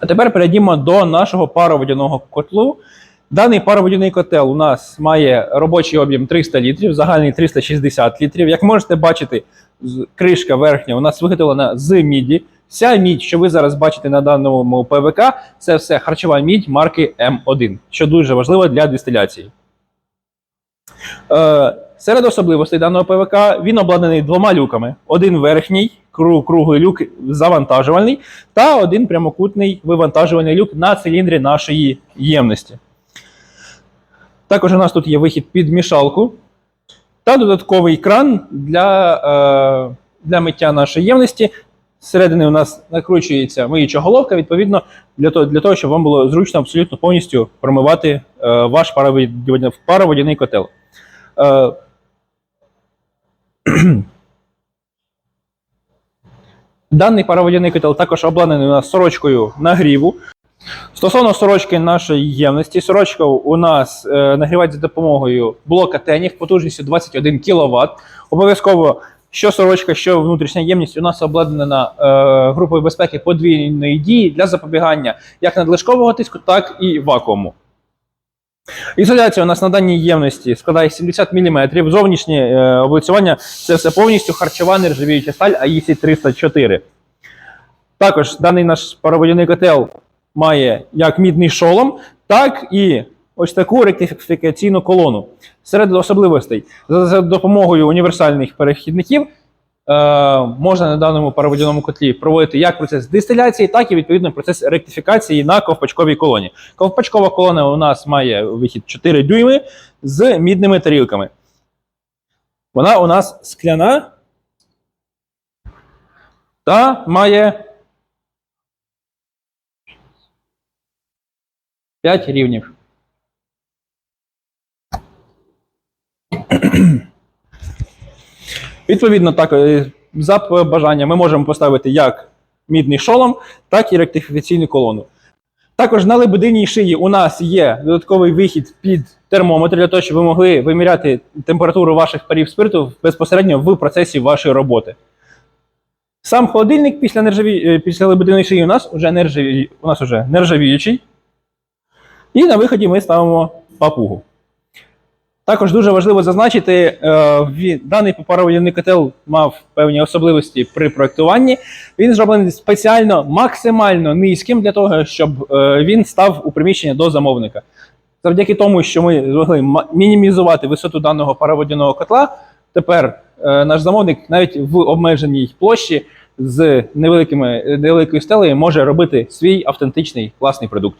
А тепер перейдімо до нашого пароводяного котлу. Даний пароводяний котел у нас має робочий об'єм 300 літрів, загальний 360 літрів. Як можете бачити, кришка верхня у нас виготовлена з міді. Вся мідь, що ви зараз бачите на даному ПВК, це все харчова мідь марки М1, що дуже важливо для дистиляції. Е, серед особливостей даного ПВК він обладнаний двома люками: один верхній, кру- круглий люк завантажувальний, та один прямокутний вивантажувальний люк на циліндрі нашої ємності. Також у нас тут є вихід під мішалку та додатковий кран для, е, для миття нашої ємності. Зсередини у нас накручується миюча головка, відповідно, для того, для того, щоб вам було зручно абсолютно повністю промивати е, ваш пароводяний котел. Е, Даний пароводяний котел також обладнаний у нас сорочкою нагріву. Стосовно сорочки нашої ємності, сорочка у нас е, нагрівається за допомогою блока тенів потужністю 21 кВт. Обов'язково що сорочка, що внутрішня ємність у нас обладнана е, групою безпеки подвійної дії для запобігання як надлишкового тиску, так і вакууму. Ізоляція у нас на даній ємності складає 70 мм. Зовнішнє е, облицювання це все повністю харчова нержавіюча сталь AIC 304. Також даний наш пароводяний котел має як мідний шолом, так і ось таку ректифікаційну колону. Серед особливостей за, допомогою універсальних перехідників можна на даному пароводяному котлі проводити як процес дистиляції, так і відповідно процес ректифікації на ковпачковій колоні. Ковпачкова колона у нас має вихід 4 дюйми з мідними тарілками. Вона у нас скляна та має 5 рівнів. Відповідно, так, е, за бажанням ми можемо поставити як мідний шолом, так і ректифікаційну колону. Також на лебединій шиї у нас є додатковий вихід під термометр для того, щоб ви могли виміряти температуру ваших парів спирту безпосередньо в процесі вашої роботи. Сам холодильник після, нержаві... е, після лебединої шиї у нас вже нержаві... у нас вже нержавіючий. І на виході ми ставимо папугу. Також дуже важливо зазначити, е, даний пароводяний котел мав певні особливості при проєктуванні. Він зроблений спеціально максимально низьким для того, щоб е, він став у приміщення до замовника. Завдяки тому, що ми змогли мінімізувати висоту даного пароводяного котла, тепер е, наш замовник навіть в обмеженій площі з невеликими, невеликою стелею може робити свій автентичний класний продукт.